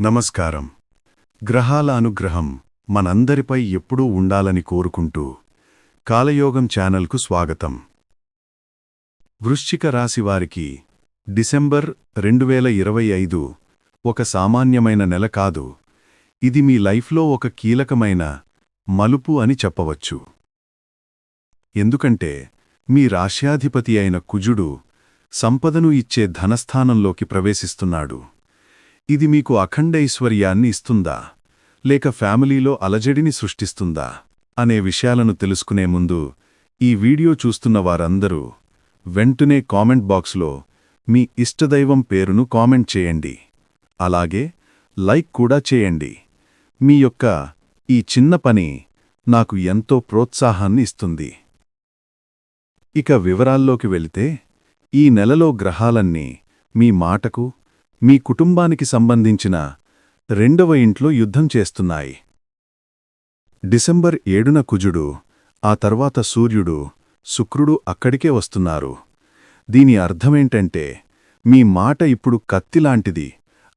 నమస్కారం. గ్రహాల అనుగ్రహం మనందరిపై ఎప్పుడూ ఉండాలని కోరుకుంటూ కాలయోగం ఛానల్కు స్వాగతం. వృశ్చిక రాశివారికి డిసెంబర్ రెండు వేల ఇరవై ఐదు ఒక సామాన్యమైన నెల కాదు. ఇది మీ లైఫ్లో ఒక కీలకమైన మలుపు అని చెప్పవచ్చు. ఎందుకంటే మీ రాశ్యాధిపతి అయిన కుజుడు సంపదను ఇచ్చే ధనస్థానంలోకి ప్రవేశిస్తున్నాడు. ఇది మీకు అఖండ ఐశ్వర్యాన్ని ఇస్తుందా? లేక ఫ్యామిలీలో అలజడిని సృష్టిస్తుందా? అనే విషయాలను తెలుసుకునే ముందు ఈ వీడియో చూస్తున్న వారందరూ వెంటనే కామెంట్ బాక్స్లో మీ ఇష్టదైవం పేరును కామెంట్ చేయండి. అలాగే లైక్ కూడా చేయండి. మీ యొక్క ఈ చిన్న పని నాకు ఎంతో ప్రోత్సాహాన్ని ఇస్తుంది. ఇక వివరాల్లోకి వెళితే ఈ నెలలో గ్రహాలన్నీ మీ మాటకు మీ కుటుంబానికి సంబంధించిన రెండవ ఇంట్లో యుద్ధం చేస్తున్నాయి. డిసెంబర్ ఏడున కుజుడు ఆ తర్వాత సూర్యుడు శుక్రుడు అక్కడికే వస్తున్నారు. దీని అర్థమేంటంటే మీ మాట ఇప్పుడు కత్తిలాంటిది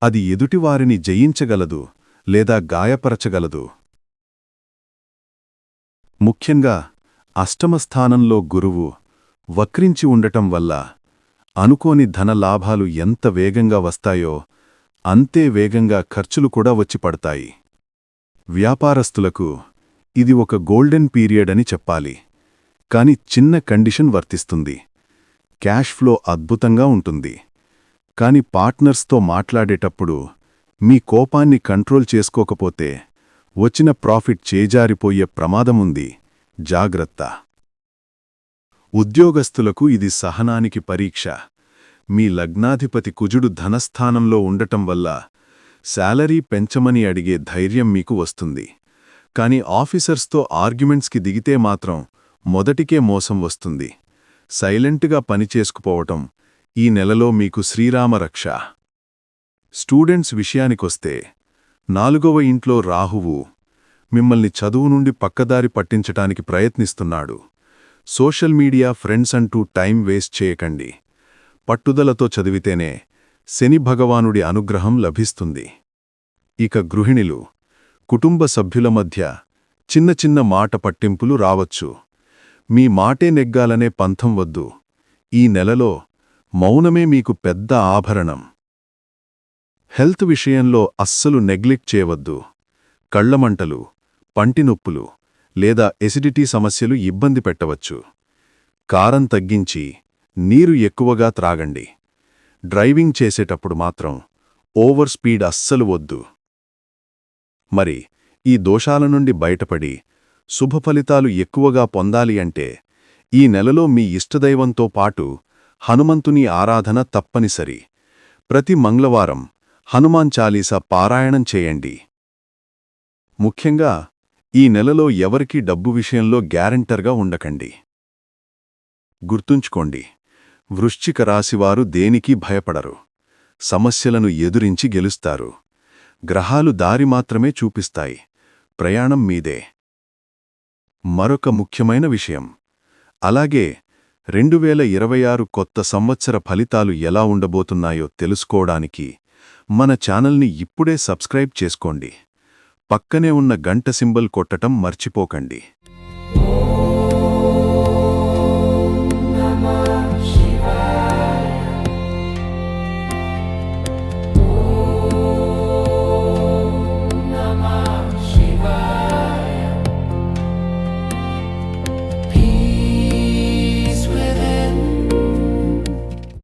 అది ఎదుటివారిని జయించగలదు లేదా గాయపరచగలదు. ముఖ్యంగా అష్టమస్థానంలో గురువు వక్రించి ఉండటం వల్ల అనుకోని ధన లాభాలు ఎంత వేగంగా వస్తాయో అంతే వేగంగా ఖర్చులు కూడా వచ్చి పడతాయి. వ్యాపారస్తులకు ఇది ఒక గోల్డెన్ పీరియడ్ అని చెప్పాలి. కాని చిన్న కండిషన్ వర్తిస్తుంది. క్యాష్ ఫ్లో అద్భుతంగా ఉంటుంది. కాని పార్ట్నర్స్తో మాట్లాడేటప్పుడు మీ కోపాన్ని కంట్రోల్ చేసుకోకపోతే వచ్చిన ప్రాఫిట్ చేజారిపోయే ప్రమాదముంది. జాగ్రత్త. ఉద్యోగస్తులకు ఇది సహనానికి పరీక్ష. మీ లగ్నాధిపతి కుజుడు ధనస్థానంలో ఉండటం వల్ల శాలరీ పెంచమని అడిగే ధైర్యం మీకు వస్తుంది. కాని ఆఫీసర్స్తో ఆర్గ్యుమెంట్స్కి దిగితే మాత్రం మొదటికే మోసం వస్తుంది. సైలెంట్గా పనిచేసుకుపోవటం ఈ నెలలో మీకు శ్రీరామరక్ష స్టూడెంట్స్ విషయానికొస్తే నాలుగవ ఇంట్లో రాహువు మిమ్మల్ని చదువు నుండి పక్కదారి పట్టించటానికి ప్రయత్నిస్తున్నాడు. సోషల్ మీడియా ఫ్రెండ్స్ అంటూ టైం వేస్ట్ చేయకండి. పట్టుదలతో చదివితేనే శని భగవానుడి అనుగ్రహం లభిస్తుంది. ఇక గృహిణిలు కుటుంబ సభ్యుల మధ్య చిన్న చిన్న మాట పట్టింపులు రావచ్చు. మీ మాటే నెగ్గాలనే పంథం వద్దు. ఈ నెలలో మౌనమే మీకు పెద్ద ఆభరణం. హెల్త్ విషయంలో అస్సలు నెగ్లెక్ట్ చేయవద్దు. కళ్ళమంటలు పంటినొప్పులు లేదా ఎసిడిటీ సమస్యలు ఇబ్బంది పెట్టవచ్చు. కారం తగ్గించి నీరు ఎక్కువగా త్రాగండి. డ్రైవింగ్ చేసేటప్పుడు మాత్రం ఓవర్ స్పీడ్ అస్సలు వద్దు. మరి ఈ దోషాల నుండి బయటపడి శుభ ఫలితాలు ఎక్కువగా పొందాలి అంటే ఈ నెలలో మీ ఇష్టదైవంతో పాటు హనుమంతుని ఆరాధన తప్పనిసరి. ప్రతి మంగళవారం హనుమాన్ చాలీసా పారాయణం చేయండి. ముఖ్యంగా ఈ నెలలో ఎవరికీ డబ్బు విషయంలో గ్యారంటర్గా ఉండకండి. గుర్తుంచుకోండి వృశ్చిక రాశివారు దేనికీ భయపడరు. సమస్యలను ఎదురించి గెలుస్తారు. గ్రహాలు దారి మాత్రమే చూపిస్తాయి. ప్రయాణం మీదే. మరొక ముఖ్యమైన విషయం. అలాగే రెండు వేల ఇరవై ఆరు కొత్త సంవత్సర ఫలితాలు ఎలా ఉండబోతున్నాయో తెలుసుకోవడానికి మన ఛానల్ని ఇప్పుడే సబ్స్క్రైబ్ చేసుకోండి. పక్కనే ఉన్న గంట సింబల్ కొట్టటం మర్చిపోకండి.